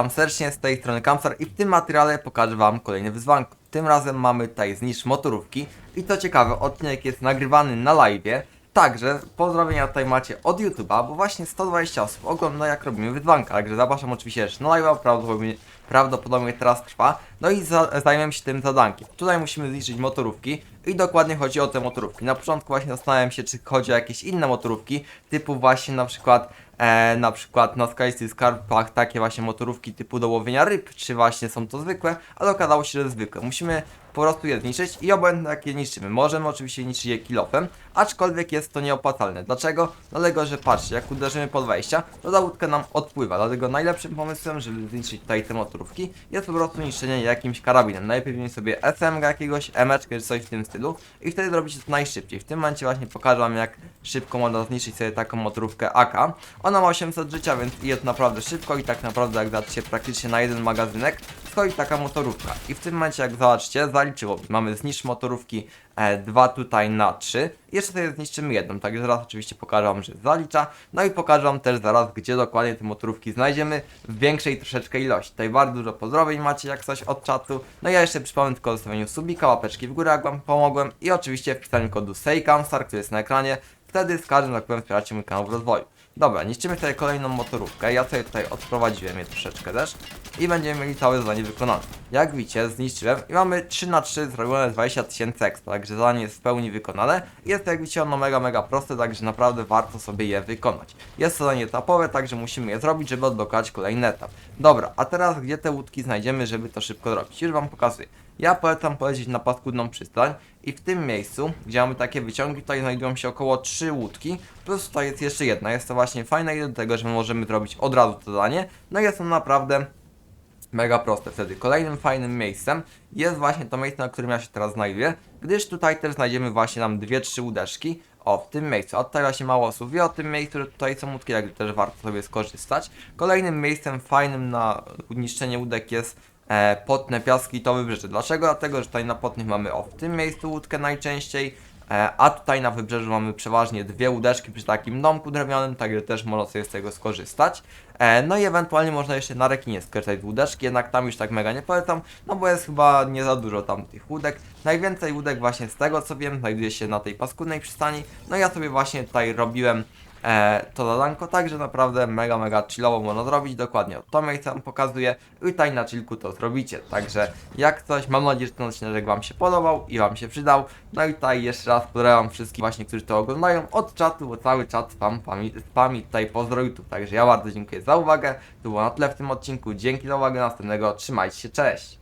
Witam serdecznie z tej strony Kamsar i w tym materiale pokażę Wam kolejne wyzwanko. Tym razem mamy tutaj zniszcz motorówki i to ciekawe, odcinek jest nagrywany na live. Także pozdrowienia tutaj macie od YouTube'a, bo właśnie 120 osób ogląda jak robimy wyzwanka, także zapraszam oczywiście też na live'a, prawdopodobnie, prawdopodobnie teraz trwa. No i za, zajmiemy się tym zadankiem. Tutaj musimy zniszczyć motorówki i dokładnie chodzi o te motorówki. Na początku właśnie zastanawiałem się, czy chodzi o jakieś inne motorówki, typu właśnie na przykład e, na przykład na skalistych skarpach takie właśnie motorówki typu do łowienia ryb, czy właśnie są to zwykłe, ale okazało się, że zwykłe. Musimy po prostu je zniszczyć i obojętnie jak je niszczymy. Możemy oczywiście niszczyć je kilofem, aczkolwiek jest to nieopłacalne. Dlaczego? Dlatego, że patrzcie, jak uderzymy pod wejścia, to ta łódka nam odpływa. Dlatego najlepszym pomysłem, żeby zniszczyć tutaj te motorówki, jest po prostu niszczenie jakimś karabinem. Najpierw wziąć sobie SMG jakiegoś, emeczkę czy coś w tym stylu i wtedy zrobicie to najszybciej. W tym momencie właśnie pokażę wam jak szybko można zniszczyć sobie taką motorówkę AK. Ona ma 800 życia, więc jest naprawdę szybko i tak naprawdę jak dacie praktycznie na jeden magazynek, stoi taka motorówka. I w tym momencie jak zobaczycie, zaliczyło. Mamy zniszcz motorówki e, 2 tutaj na 3. I jeszcze sobie zniszczymy jedną, także zaraz oczywiście pokażę wam, że zalicza. No i pokażę wam też zaraz, gdzie dokładnie te motorówki znajdziemy w większej troszeczkę ilości. Tutaj bardzo dużo pozdrowień macie jak coś od czatu. No ja jeszcze przypomnę tylko o zostawieniu subika, łapeczki w górę jak wam pomogłem i oczywiście wpisaniu kodu SEJKAMSAR, który jest na ekranie. Wtedy z każdym powiem wspieracie mój kanał w rozwoju. Dobra, niszczymy tutaj kolejną motorówkę. Ja sobie tutaj odprowadziłem je troszeczkę też i będziemy mieli całe zadanie wykonane. Jak widzicie, zniszczyłem i mamy 3 na 3 zrobione 20 tysięcy expa, także zadanie jest w pełni wykonane. Jest to jak widzicie ono mega, mega proste, także naprawdę warto sobie je wykonać. Jest to zadanie etapowe, także musimy je zrobić, żeby odblokować kolejny etap. Dobra, a teraz gdzie te łódki znajdziemy, żeby to szybko zrobić? Już wam pokazuję. Ja polecam polecieć na paskudną przystań i w tym miejscu, gdzie mamy takie wyciągi, tutaj znajdują się około 3 łódki, plus tutaj jest jeszcze jedna. Jest to właśnie fajne i do tego, że my możemy zrobić od razu to zadanie. No i jest to naprawdę mega proste wtedy. Kolejnym fajnym miejscem jest właśnie to miejsce, na którym ja się teraz znajduję, gdyż tutaj też znajdziemy właśnie nam dwie, trzy łódeczki. O, w tym miejscu. A tutaj właśnie mało osób wie o tym miejscu, że tutaj są łódki, jak też warto sobie skorzystać. Kolejnym miejscem fajnym na niszczenie łódek jest e, potne piaski i to wybrzeże. Dlaczego? Dlatego, że tutaj na potnych mamy o w tym miejscu łódkę najczęściej, a tutaj na wybrzeżu mamy przeważnie dwie łódeczki przy takim domku drewnianym, także też można sobie z tego skorzystać. E, no i ewentualnie można jeszcze na rekinie skorzystać z łódeczki, jednak tam już tak mega nie polecam, no bo jest chyba nie za dużo tam tych łódek. Najwięcej łódek właśnie z tego co wiem znajduje się na tej paskudnej przystani, no ja sobie właśnie tutaj robiłem e, to zadanko, także naprawdę mega, mega chillowo można zrobić, dokładnie to miejsce wam pokazuję i tutaj na chillku to zrobicie, także jak coś, mam nadzieję, że ten odcinek wam się podobał i wam się przydał, no i tutaj jeszcze raz pozdrawiam wszystkich właśnie, którzy to oglądają od czatu, bo cały czat spam, spami, spami tutaj pozdro YouTube, także ja bardzo dziękuję za uwagę, to było na tyle w tym odcinku, dzięki za uwagę, następnego, trzymajcie się, cześć!